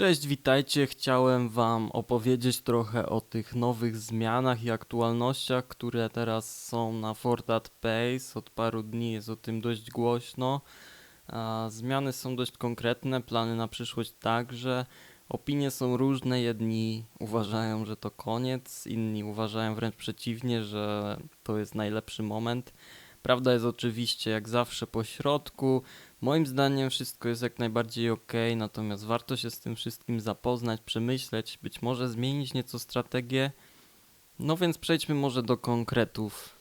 Cześć, witajcie. Chciałem Wam opowiedzieć trochę o tych nowych zmianach i aktualnościach, które teraz są na Fortat Pace. Od paru dni jest o tym dość głośno. Zmiany są dość konkretne, plany na przyszłość także. Opinie są różne. Jedni uważają, że to koniec, inni uważają wręcz przeciwnie, że to jest najlepszy moment. Prawda jest oczywiście jak zawsze po środku. Moim zdaniem wszystko jest jak najbardziej ok, natomiast warto się z tym wszystkim zapoznać, przemyśleć, być może zmienić nieco strategię. No więc przejdźmy może do konkretów.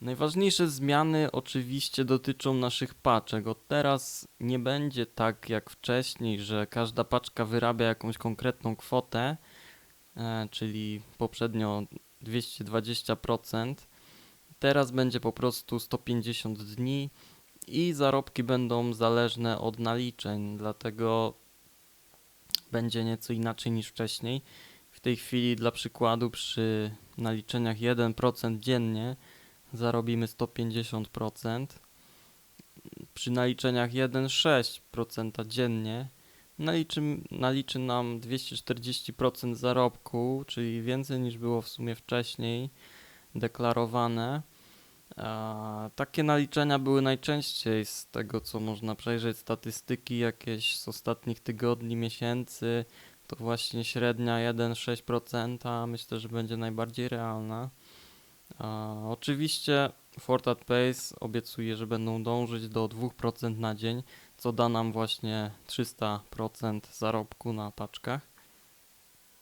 Najważniejsze zmiany oczywiście dotyczą naszych paczek. Od teraz nie będzie tak jak wcześniej, że każda paczka wyrabia jakąś konkretną kwotę, e, czyli poprzednio 220%. Teraz będzie po prostu 150 dni i zarobki będą zależne od naliczeń, dlatego będzie nieco inaczej niż wcześniej. W tej chwili, dla przykładu, przy naliczeniach 1% dziennie zarobimy 150%. Przy naliczeniach 1,6% dziennie naliczy, naliczy nam 240% zarobku, czyli więcej niż było w sumie wcześniej deklarowane. A, takie naliczenia były najczęściej z tego, co można przejrzeć, statystyki jakieś z ostatnich tygodni, miesięcy. To właśnie średnia 1,6%, myślę, że będzie najbardziej realna. A, oczywiście Fortat Pace obiecuje, że będą dążyć do 2% na dzień, co da nam właśnie 300% zarobku na paczkach.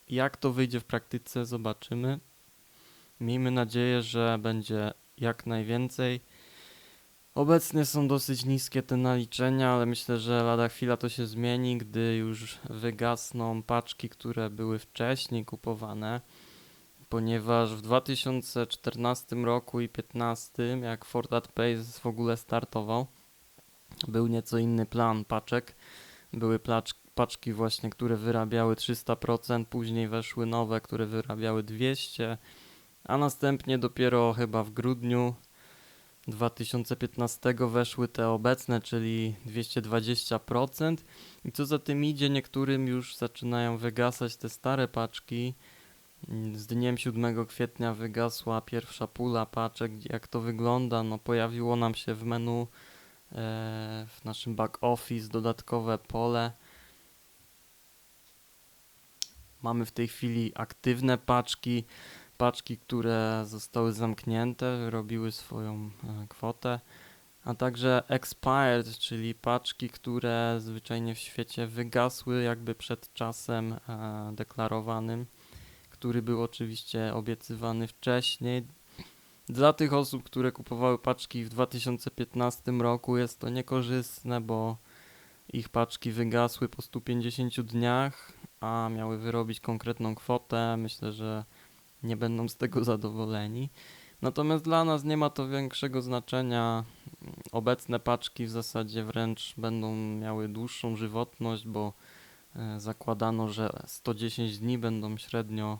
Jak to wyjdzie w praktyce, zobaczymy. Miejmy nadzieję, że będzie jak najwięcej. Obecnie są dosyć niskie te naliczenia, ale myślę, że lada chwila to się zmieni, gdy już wygasną paczki, które były wcześniej kupowane. Ponieważ w 2014 roku i 2015, jak Fortat Pace w ogóle startował, był nieco inny plan paczek. Były paczki właśnie, które wyrabiały 300%, później weszły nowe, które wyrabiały 200%, a następnie dopiero chyba w grudniu 2015 weszły te obecne, czyli 220%. I co za tym idzie, niektórym już zaczynają wygasać te stare paczki. Z dniem 7 kwietnia wygasła pierwsza pula paczek. Jak to wygląda? No, pojawiło nam się w menu e, w naszym back office dodatkowe pole. Mamy w tej chwili aktywne paczki paczki, które zostały zamknięte, robiły swoją e, kwotę, a także expired, czyli paczki, które zwyczajnie w świecie wygasły jakby przed czasem e, deklarowanym, który był oczywiście obiecywany wcześniej. Dla tych osób, które kupowały paczki w 2015 roku jest to niekorzystne, bo ich paczki wygasły po 150 dniach, a miały wyrobić konkretną kwotę. Myślę, że nie będą z tego zadowoleni. Natomiast dla nas nie ma to większego znaczenia. Obecne paczki w zasadzie wręcz będą miały dłuższą żywotność, bo e, zakładano, że 110 dni będą średnio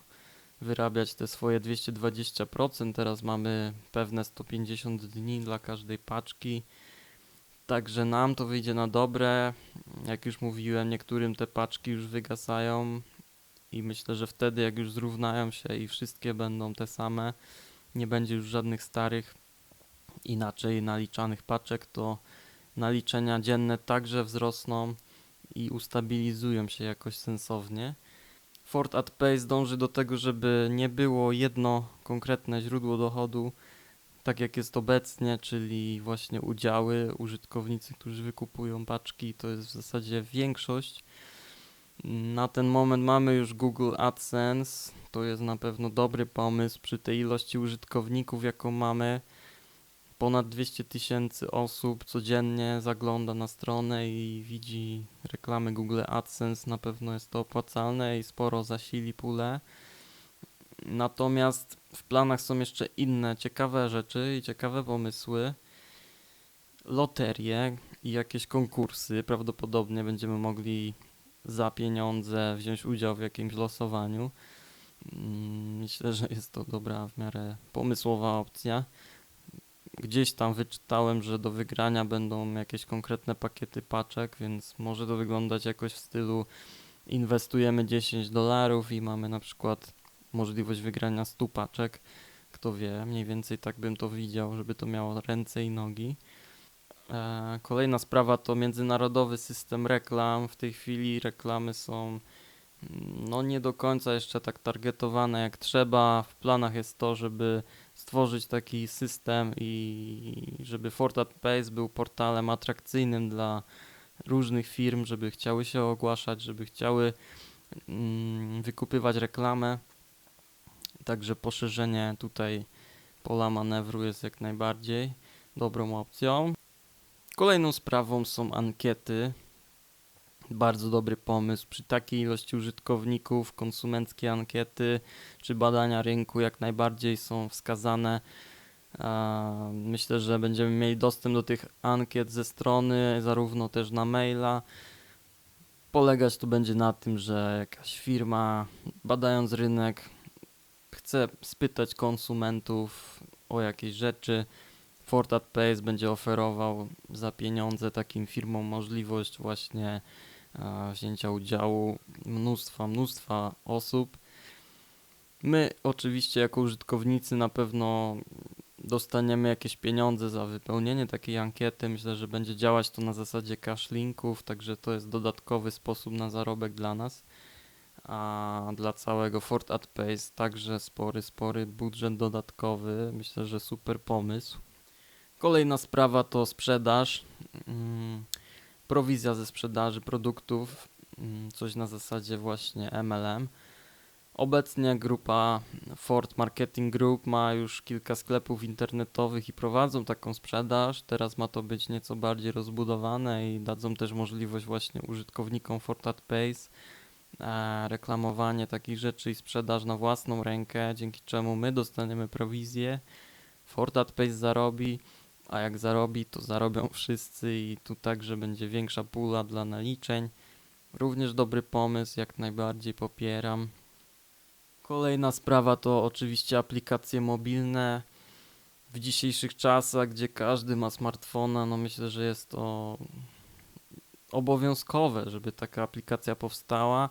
wyrabiać te swoje 220%. Teraz mamy pewne 150 dni dla każdej paczki. Także nam to wyjdzie na dobre. Jak już mówiłem, niektórym te paczki już wygasają, i myślę, że wtedy jak już zrównają się i wszystkie będą te same, nie będzie już żadnych starych inaczej naliczanych paczek, to naliczenia dzienne także wzrosną i ustabilizują się jakoś sensownie. Ford at Pace dąży do tego, żeby nie było jedno konkretne źródło dochodu, tak jak jest obecnie, czyli właśnie udziały, użytkownicy, którzy wykupują paczki, to jest w zasadzie większość na ten moment mamy już Google AdSense. To jest na pewno dobry pomysł przy tej ilości użytkowników, jaką mamy. Ponad 200 tysięcy osób codziennie zagląda na stronę i widzi reklamy Google AdSense. Na pewno jest to opłacalne i sporo zasili pulę. Natomiast w planach są jeszcze inne ciekawe rzeczy i ciekawe pomysły. Loterie i jakieś konkursy. Prawdopodobnie będziemy mogli za pieniądze wziąć udział w jakimś losowaniu. Mm, myślę, że jest to dobra, w miarę pomysłowa opcja. gdzieś tam wyczytałem, że do wygrania będą jakieś konkretne pakiety paczek, więc może to wyglądać jakoś w stylu inwestujemy 10 dolarów i mamy na przykład możliwość wygrania 100 paczek. Kto wie, mniej więcej tak bym to widział, żeby to miało ręce i nogi. E, Kolejna sprawa to międzynarodowy system reklam. W tej chwili reklamy są mm, no nie do końca jeszcze tak targetowane jak trzeba. W planach jest to, żeby stworzyć taki system i żeby Fortat Pace był portalem atrakcyjnym dla różnych firm, żeby chciały się ogłaszać, żeby chciały mm, wykupywać reklamę. Także poszerzenie tutaj pola manewru jest jak najbardziej dobrą opcją. Kolejną sprawą są ankiety. Bardzo dobry pomysł. Przy takiej ilości użytkowników, konsumenckie ankiety czy badania rynku jak najbardziej są wskazane. Myślę, że będziemy mieli dostęp do tych ankiet ze strony, zarówno też na maila. Polegać to będzie na tym, że jakaś firma, badając rynek, chce spytać konsumentów o jakieś rzeczy. Fortat Pace będzie oferował za pieniądze takim firmom możliwość właśnie e, wzięcia udziału mnóstwa, mnóstwa osób. My oczywiście jako użytkownicy na pewno dostaniemy jakieś pieniądze za wypełnienie takiej ankiety. Myślę, że będzie działać to na zasadzie cash linków, także to jest dodatkowy sposób na zarobek dla nas. A dla całego Fort at Pace także spory, spory budżet dodatkowy. Myślę, że super pomysł. Kolejna sprawa to sprzedaż. Mm, Prowizja ze sprzedaży produktów, mm, coś na zasadzie właśnie MLM. Obecnie grupa Ford Marketing Group ma już kilka sklepów internetowych i prowadzą taką sprzedaż. Teraz ma to być nieco bardziej rozbudowane i dadzą też możliwość właśnie użytkownikom Ford at Pace e, reklamowanie takich rzeczy i sprzedaż na własną rękę, dzięki czemu my dostaniemy prowizję. Ford at Pace zarobi, a jak zarobi, to zarobią wszyscy i tu także będzie większa pula dla naliczeń. Również dobry pomysł, jak najbardziej popieram. Kolejna sprawa to oczywiście aplikacje mobilne. W dzisiejszych czasach, gdzie każdy ma smartfona, no myślę, że jest to obowiązkowe, żeby taka aplikacja powstała.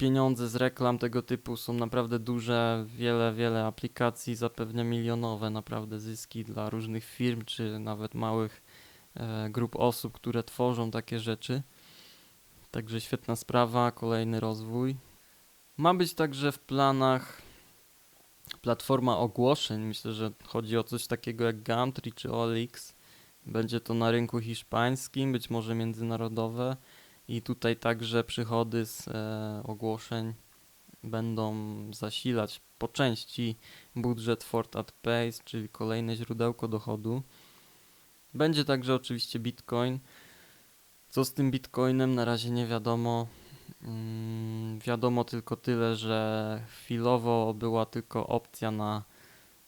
Pieniądze z reklam tego typu są naprawdę duże. Wiele, wiele aplikacji zapewnia milionowe naprawdę zyski dla różnych firm, czy nawet małych e, grup osób, które tworzą takie rzeczy. Także świetna sprawa, kolejny rozwój. Ma być także w planach platforma ogłoszeń. Myślę, że chodzi o coś takiego jak Gumtree czy OLX. Będzie to na rynku hiszpańskim, być może międzynarodowe. I tutaj także przychody z e, ogłoszeń będą zasilać po części budżet Fort at Pace, czyli kolejne źródełko dochodu. Będzie także oczywiście Bitcoin. Co z tym Bitcoinem na razie nie wiadomo. Mm, wiadomo tylko tyle, że chwilowo była tylko opcja na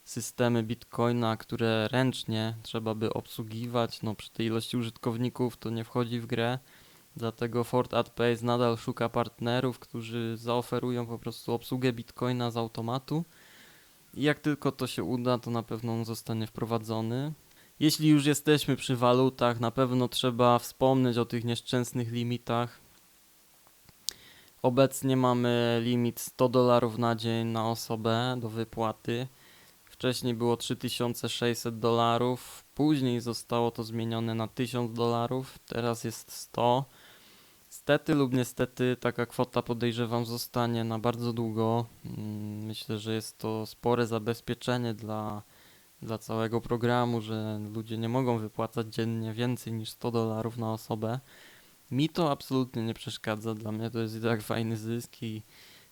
systemy Bitcoina, które ręcznie trzeba by obsługiwać. No przy tej ilości użytkowników to nie wchodzi w grę. Dlatego Ford AdPace nadal szuka partnerów, którzy zaoferują po prostu obsługę Bitcoina z automatu. I jak tylko to się uda, to na pewno on zostanie wprowadzony. Jeśli już jesteśmy przy walutach, na pewno trzeba wspomnieć o tych nieszczęsnych limitach. Obecnie mamy limit 100 dolarów na dzień na osobę do wypłaty. Wcześniej było 3600 dolarów, później zostało to zmienione na 1000 dolarów, teraz jest 100. Stety lub niestety taka kwota podejrzewam zostanie na bardzo długo. Mm, Myślę, że jest to spore zabezpieczenie dla, dla całego programu, że ludzie nie mogą wypłacać dziennie więcej niż 100 dolarów na osobę. Mi to absolutnie nie przeszkadza, dla mnie to jest i tak fajny zysk i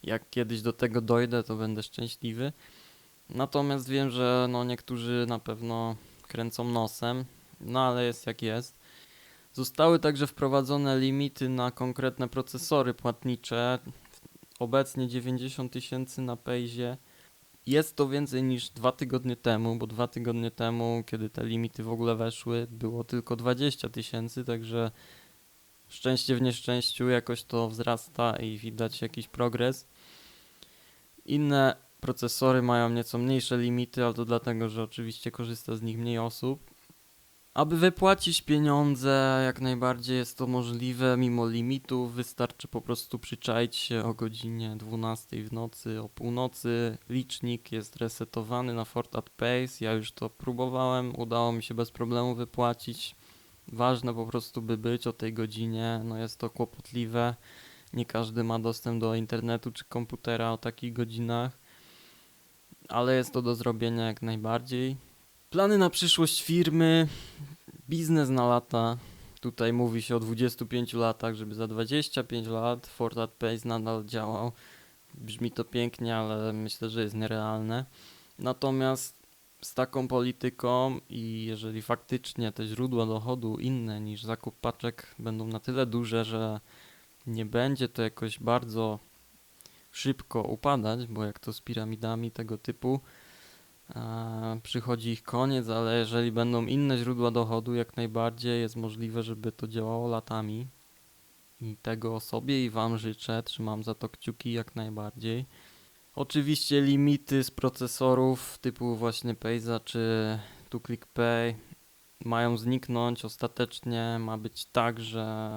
jak kiedyś do tego dojdę, to będę szczęśliwy. Natomiast wiem, że no niektórzy na pewno kręcą nosem, no ale jest jak jest. Zostały także wprowadzone limity na konkretne procesory płatnicze. Obecnie 90 tysięcy na Payzie. Jest to więcej niż dwa tygodnie temu, bo dwa tygodnie temu, kiedy te limity w ogóle weszły, było tylko 20 tysięcy, także szczęście w nieszczęściu jakoś to wzrasta i widać jakiś progres. Inne Procesory mają nieco mniejsze limity, ale to dlatego, że oczywiście korzysta z nich mniej osób. Aby wypłacić pieniądze, jak najbardziej jest to możliwe mimo limitów. Wystarczy po prostu przyczaić się o godzinie 12 w nocy, o północy. Licznik jest resetowany na Fortat Pace. Ja już to próbowałem, udało mi się bez problemu wypłacić. Ważne po prostu, by być o tej godzinie. No jest to kłopotliwe. Nie każdy ma dostęp do internetu czy komputera o takich godzinach, ale jest to do zrobienia jak najbardziej. Plany na przyszłość firmy, biznes na lata. Tutaj mówi się o 25 latach, żeby za 25 lat Fortat Pace nadal działał. Brzmi to pięknie, ale myślę, że jest nierealne. Natomiast z taką polityką i jeżeli faktycznie te źródła dochodu inne niż zakup paczek będą na tyle duże, że nie będzie to jakoś bardzo szybko upadać, bo jak to z piramidami tego typu, przychodzi ich koniec, ale jeżeli będą inne źródła dochodu, jak najbardziej jest możliwe, żeby to działało latami. I tego sobie i Wam życzę, trzymam za to kciuki jak najbardziej. Oczywiście limity z procesorów typu właśnie Payza czy tu Click Pay mają zniknąć ostatecznie. Ma być tak, że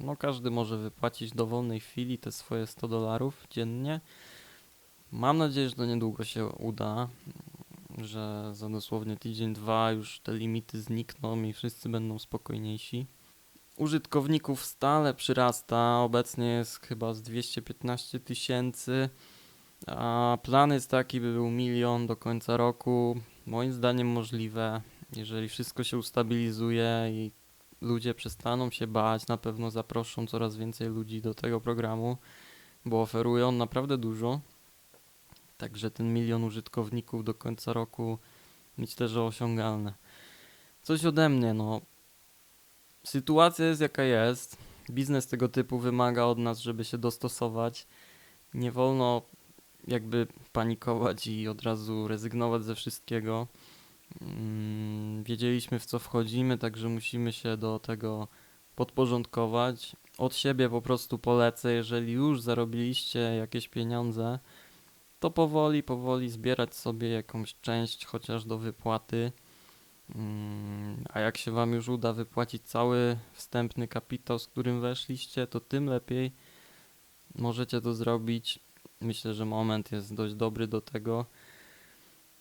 no każdy może wypłacić w dowolnej chwili te swoje 100 dolarów dziennie. Mam nadzieję, że to niedługo się uda, że za dosłownie tydzień, dwa już te limity znikną i wszyscy będą spokojniejsi. Użytkowników stale przyrasta, obecnie jest chyba z 215 tysięcy, a plan jest taki, by był milion do końca roku. Moim zdaniem możliwe, jeżeli wszystko się ustabilizuje i ludzie przestaną się bać, na pewno zaproszą coraz więcej ludzi do tego programu, bo oferuje on naprawdę dużo. Także ten milion użytkowników do końca roku myślę, że osiągalne. Coś ode mnie, no. Sytuacja jest jaka jest. Biznes tego typu wymaga od nas, żeby się dostosować. Nie wolno jakby panikować i od razu rezygnować ze wszystkiego. Mm, Wiedzieliśmy w co wchodzimy, także musimy się do tego podporządkować. Od siebie po prostu polecę, jeżeli już zarobiliście jakieś pieniądze, to powoli, powoli zbierać sobie jakąś część chociaż do wypłaty. Mm, A jak się Wam już uda wypłacić cały wstępny kapitał, z którym weszliście, to tym lepiej możecie to zrobić. Myślę, że moment jest dość dobry do tego.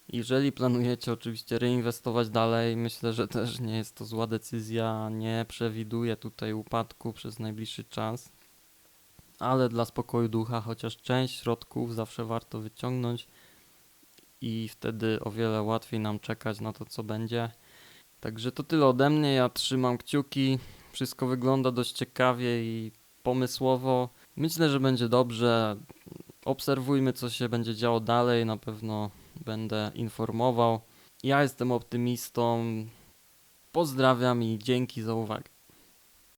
Jeżeli planujecie oczywiście reinwestować dalej, myślę, że też nie jest to zła decyzja. Nie przewiduję tutaj upadku przez najbliższy czas, ale dla spokoju ducha, chociaż część środków zawsze warto wyciągnąć i wtedy o wiele łatwiej nam czekać na to, co będzie. Także to tyle ode mnie. Ja trzymam kciuki. Wszystko wygląda dość ciekawie i pomysłowo. Myślę, że będzie dobrze. Obserwujmy, co się będzie działo dalej. Na pewno będę informował. Ja jestem optymistą. Pozdrawiam i dzięki za uwagę.